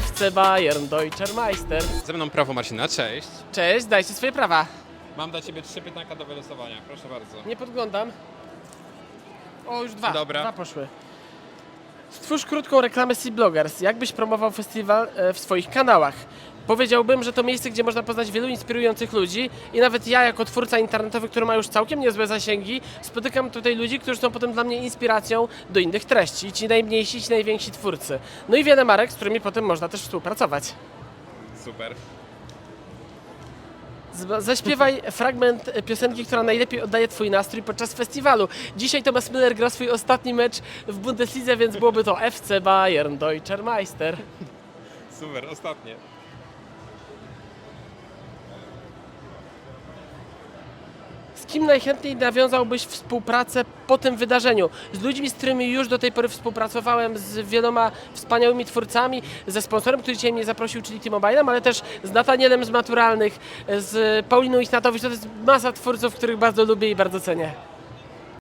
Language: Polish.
FC Bayern Deutscher Meister. Ze mną prawo Marcina, cześć. Cześć, dajcie swoje prawa. Mam dla Ciebie trzy pytanka do wylosowania, proszę bardzo. Nie podglądam. O, już dwa. Dobra. Dwa poszły. Stwórz krótką reklamę Sea Bloggers. Jak byś promował festiwal e, w swoich kanałach? Powiedziałbym, że to miejsce, gdzie można poznać wielu inspirujących ludzi i nawet ja, jako twórca internetowy, który ma już całkiem niezłe zasięgi, spotykam tutaj ludzi, którzy są potem dla mnie inspiracją do innych treści. Ci najmniejsi, ci najwięksi twórcy. No i wiele marek, z którymi potem można też współpracować. Super. Zaśpiewaj fragment piosenki, która najlepiej oddaje Twój nastrój podczas festiwalu. Dzisiaj Thomas Müller gra swój ostatni mecz w Bundeslidze, więc byłoby to FC Bayern Deutscher Meister. Super, ostatnie. Z kim najchętniej nawiązałbyś współpracę po tym wydarzeniu? Z ludźmi, z którymi już do tej pory współpracowałem, z wieloma wspaniałymi twórcami, ze sponsorem, który dzisiaj mnie zaprosił, czyli T-Mobilem, ale też z Natanielem z Maturalnych, z Pauliną Ichnatowicz. To jest masa twórców, których bardzo lubię i bardzo cenię.